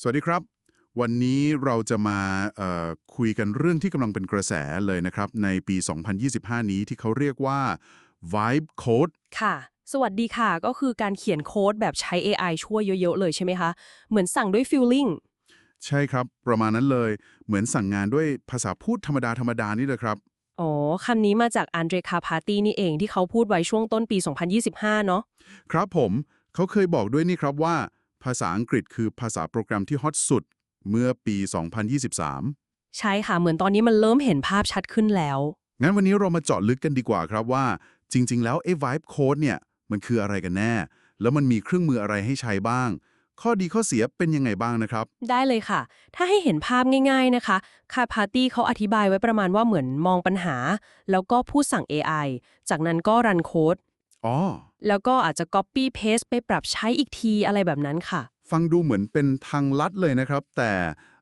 สวัสดีครับ วันนี้เราจะมาเอ่อคุยกันเรื่องที่กำลังเป็นกระแสเลยนะครับ ในปี 2025 นี้ที่เขาเรียกว่า vibe code ค่ะ สวัสดีค่ะ ก็คือการเขียนโค้ดแบบใช้ AI ช่วยเยอะๆเลยใช่ไหมคะ เหมือนสั่งด้วย feeling ใช่ครับ ประมาณนั้นเลย เหมือนสั่งงานด้วยภาษาพูดธรรมดาธรรมดานี่เลยครับ อ๋อ คำนี้มาจากอันเดรคาพาตีนี่เองที่เขาพูดไว้ช่วงต้นปี 2025 เนาะ ครับผม เขาเคยบอกด้วยนี่ครับว่า ภาษาอังกฤษคือภาษาโปรแกรมที่ฮอตสุด เมื่อปี 2023 ใช่ค่ะ เหมือนตอนนี้มันเริ่มเห็นภาพชัดขึ้นแล้ว งั้นวันนี้เรามาเจาะลึกกันดีกว่าครับว่า จริง ๆ แล้วไอ้ vibe code เนี่ย มันคืออะไรกันแน่ แล้วมันมีเครื่องมืออะไรให้ใช้บ้าง ข้อดีข้อเสียเป็นยังไงบ้างนะครับ ได้เลยค่ะ ถ้าให้เห็นภาพง่ายๆนะคะ คาพาตี้เขาอธิบายไว้ประมาณว่าเหมือนมองปัญหา แล้วก็พูดสั่ง AI จากนั้นก็รันโค้ด อ๋อ แล้วก็อาจจะ copy paste ไปปรับใช้อีกทีอะไรแบบนั้นค่ะ ฟังดูเหมือนเป็นทางลัดเลยนะครับ แต่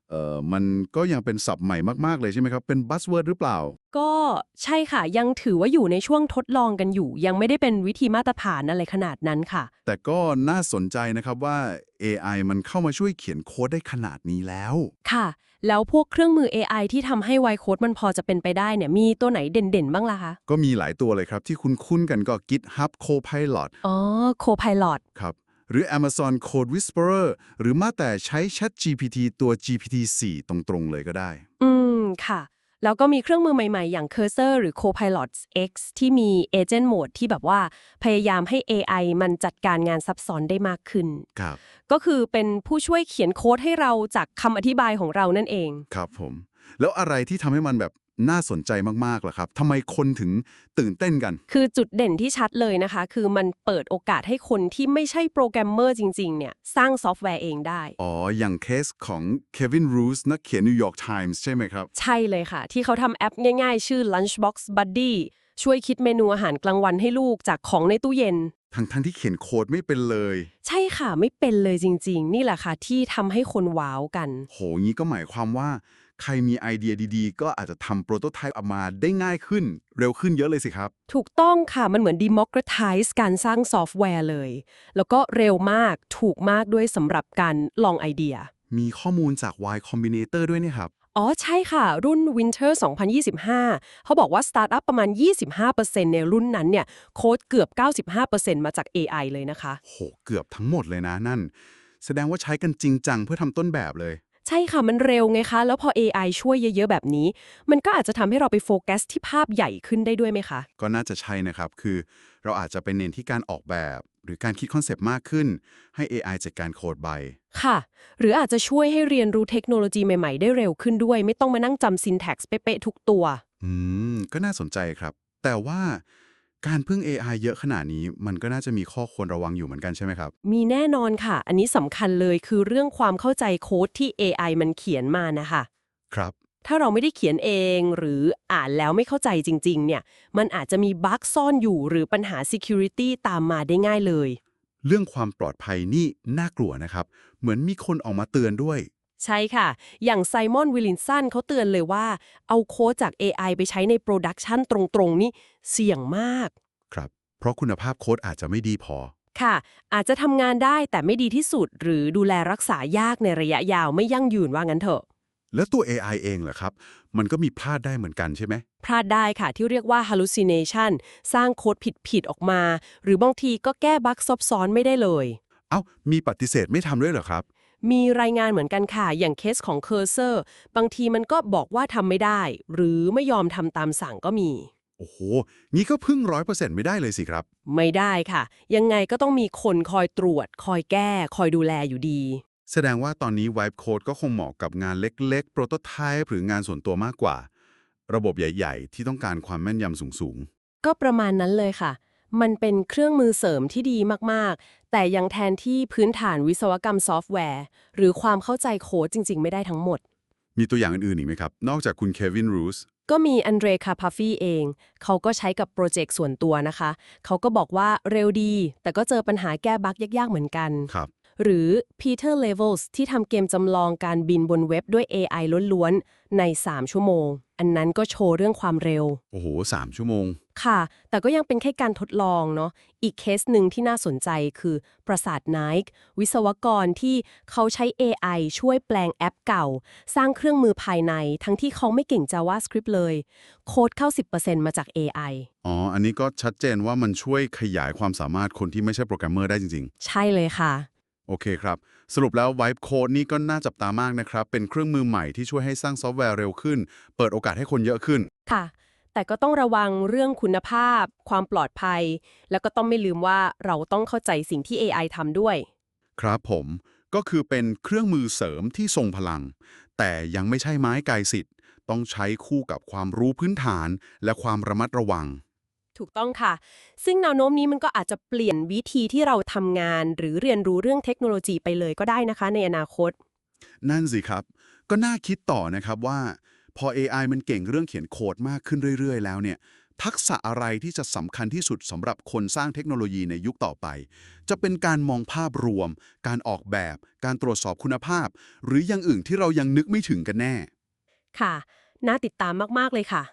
เอ่อมันก็ยังเป็นศัพท์ใหม่มากๆเลยใช่ไหมครับ เป็นบัสเวิร์ดหรือเปล่า ก็ใช่ค่ะ ยังถือว่าอยู่ในช่วงทดลองกันอยู่ ยังไม่ได้เป็นวิธีมาตรฐานอะไรขนาดนั้นค่ะ แต่ก็น่าสนใจนะครับว่า AI มันเข้ามาช่วยเขียนโค้ดได้ขนาดนี้แล้ว ค่ะ แล้วพวกเครื่องมือ AI ที่ทำให้ไวโค้ดมันพอจะเป็นไปได้เนี่ยมีตัวไหนเด่นๆ บ้างล่ะคะ ก็มีหลายตัวเลยครับ ที่คุณคุ้นๆกันก็ GitHub Copilot อ๋อ Copilot ครับ หรือ Amazon Code Whisperer หรือมาแต่ใช้ Chat GPT ตัว GPT-4 ตรงๆ เลยก็ได้ อืม ค่ะ แล้วก็มีเครื่องมือใหม่ๆ อย่าง Cursor หรือ Copilot X ที่มี Agent Mode ที่แบบว่าพยายามให้ AI มันจัดการงานซับซ้อนได้มากขึ้น ครับ ก็คือเป็นผู้ช่วยเขียนโค้ดให้เราจากคำอธิบายของเรานั่นเอง ครับผม แล้วอะไรที่ทำให้มันแบบ น่าสนใจมากๆล่ะครับทำไมคนถึงตื่นเต้นกัน คือจุดเด่นที่ชัดเลยนะคะ คือมันเปิดโอกาสให้คนที่ไม่ใช่โปรแกรมเมอร์จริง ๆ เนี่ย สร้างซอฟต์แวร์เองได้ อ๋อ อย่างเคสของ Kevin Roos นักเขียน New York Times ใช่ไหมครับ ใช่เลยค่ะ ที่เขาทำแอปง่ายๆ ชื่อ Lunchbox Buddy ช่วยคิดเมนูอาหารกลางวันให้ลูกจากของในตู้เย็น ทั้งทั้งที่เขียนโค้ดไม่เป็นเลย ใช่ค่ะไม่เป็นเลยจริง ๆ นี่แหละค่ะที่ทำให้คนว้าวกัน โหงี้ก็หมายความว่า ใครมีไอเดียดีๆ ก็อาจจะทำโปรโตไทป์ออกมาได้ง่ายขึ้น เร็วขึ้นเยอะเลยสิครับ ถูกต้องค่ะ มันเหมือน democratize การสร้างซอฟต์แวร์เลย แล้วก็เร็วมาก ถูกมากด้วยสำหรับการลองไอเดีย มีข้อมูลจาก Y Combinator ด้วยเนี่ยครับ อ๋อใช่ค่ะ รุ่น Winter 2025 เขาบอกว่าสตาร์ทอัพประมาณ 25%ในรุ่นนั้นเนี่ย โค้ดเกือบ 95%มาจาก AI เลยนะคะ โห เกือบทั้งหมดเลยนะนั่น แสดงว่าใช้กันจริงจังเพื่อทำต้นแบบเลย ใช่ค่ะมันเร็วไงคะ แล้วพอ AI ช่วยเยอะ ๆ แบบนี้ มันก็อาจจะทำให้เราไปโฟกัสที่ภาพใหญ่ขึ้นได้ด้วยไหมคะ ก็น่าจะใช่นะครับ คือเราอาจจะไปเน้นที่การออกแบบ หรือการคิดคอนเซปต์มากขึ้น ให้ AI จัดการโค้ดใบ ค่ะ หรืออาจจะช่วยให้เรียนรู้เทคโนโลยีใหม่ ๆ ได้เร็วขึ้นด้วย ไม่ต้องมานั่งจำ syntax เป๊ะๆทุกตัว อืม ก็น่าสนใจครับ แต่ว่า การพึ่ง AI เยอะขนาดนี้มันก็น่าจะมีข้อควรระวังอยู่เหมือนกันใช่ไหมครับ มีแน่นอนค่ะ อันนี้สำคัญเลยคือเรื่องความเข้าใจโค้ดที่ AI มันเขียนมานะคะ ครับ ถ้าเราไม่ได้เขียนเองหรืออ่านแล้วไม่เข้าใจจริง ๆ เนี่ย มันอาจจะมีบั๊กซ่อนอยู่หรือปัญหา security ตามมาได้ง่ายเลย เรื่องความปลอดภัยนี่น่ากลัวนะครับ เหมือนมีคนออกมาเตือนด้วย ใช่ค่ะ อย่างไซมอนวิลลินสันเขาเตือนเลยว่า เอาโค้ดจาก AI ไปใช้ในโปรดักชันตรงๆ นี่เสี่ยงมาก ครับ เพราะคุณภาพโค้ดอาจจะไม่ดีพอ ค่ะ อาจจะทำงานได้แต่ไม่ดีที่สุด หรือดูแลรักษายากในระยะยาวไม่ยั่งยืนว่างั้นเถอะ แล้วตัว AI เองเหรอครับ มันก็มีพลาดได้เหมือนกันใช่ไหม พลาดได้ค่ะที่เรียกว่า hallucination สร้างโค้ดผิดๆออกมา หรือบางทีก็แก้บั๊กซับซ้อนไม่ได้เลย เอ้า มีปฏิเสธไม่ทำด้วยเหรอครับ มีรายงานเหมือนกันค่ะ อย่างเคสของ Cursor บางทีมันก็บอกว่าทำไม่ได้ หรือไม่ยอมทำตามสั่งก็มี โอ้โห งี้ก็พึ่งร้อยเปอร์เซ็นต์ไม่ได้เลยสิครับ ไม่ได้ค่ะ ยังไงก็ต้องมีคนคอยตรวจ คอยแก้ คอยดูแลอยู่ดี แสดงว่าตอนนี้ Vibe Code ก็คงเหมาะกับงานเล็กๆ โปรโตไทป์หรืองานส่วนตัวมากกว่า ระบบใหญ่ ๆ ที่ต้องการความแม่นยำสูงก็ประมาณนั้นเลยค่ะ มันเป็นเครื่องมือเสริมที่ดีมากๆ แต่ยังแทนที่พื้นฐานวิศวกรรมซอฟต์แวร์ หรือความเข้าใจโค้ดจริง ๆ ไม่ได้ทั้งหมดๆมีตัวอย่างอื่นๆอีกไหมครับ นอกจากคุณเควินรูสก็มีอันเดรคาพาฟีเอง เขาก็ใช้กับโปรเจกต์ส่วนตัวนะคะ เขาก็บอกว่าเร็วดี แต่ก็เจอปัญหาแก้บั๊กยากๆ เหมือนกัน ครับ หรือ Peter Levels ที่ทำเกมจำลองการบินบนเว็บด้วย AI ล้วนๆ ใน 3 ชั่วโมง อันนั้นก็โชว์เรื่องความเร็ว โอ้โหสามชั่วโมง ค่ะ แต่ก็ยังเป็นแค่การทดลองเนาะ อีกเคสหนึ่งที่น่าสนใจคือปราสาทไนค์วิศวกรที่เขาใช้ AI ช่วยแปลงแอปเก่า สร้างเครื่องมือภายใน ทั้งที่เขาไม่เก่ง JavaScript เลย โค้ดเข้า 10%มาจาก AI อ๋อ อันนี้ก็ชัดเจนว่ามันช่วยขยายความสามารถคนที่ไม่ใช่โปรแกรมเมอร์ได้จริงใช่เลยค่ะๆโอเคครับ สรุปแล้ว Vibe Code นี่ก็น่าจับตามากนะครับ เป็นเครื่องมือใหม่ที่ช่วยให้สร้างซอฟต์แวร์เร็วขึ้น เปิดโอกาสให้คนเยอะขึ้น ค่ะ แต่ก็ต้องระวังเรื่องคุณภาพ ความปลอดภัย แล้วก็ต้องไม่ลืมว่าเราต้องเข้าใจสิ่งที่ AI ทำด้วย ครับผมก็คือเป็นเครื่องมือเสริมที่ทรงพลัง แต่ยังไม่ใช่ไม้กายสิทธิ์ ต้องใช้คู่กับความรู้พื้นฐาน และความระมัดระวัง ถูกต้องค่ะ ซึ่งแนวโน้มนี้มันก็อาจจะเปลี่ยนวิธีที่เราทำงาน หรือเรียนรู้เรื่องเทคโนโลยีไปเลยก็ได้นะคะ ในอนาคต นั่นสิครับ ก็น่าคิดต่อนะครับว่า พอ AI มันเก่งเรื่องเขียนโค้ดมากขึ้นเรื่อย ๆ แล้วเนี่ยทักษะอะไรที่จะสำคัญที่สุดสำหรับคนสร้างเทคโนโลยีในยุคต่อไป จะเป็นการมองภาพรวม การออกแบบ การตรวจสอบคุณภาพ หรืออย่างอื่นที่เรายังนึกไม่ถึงกันแน่ ค่ะ น่าติดตามมาก ๆ เลยค่ะ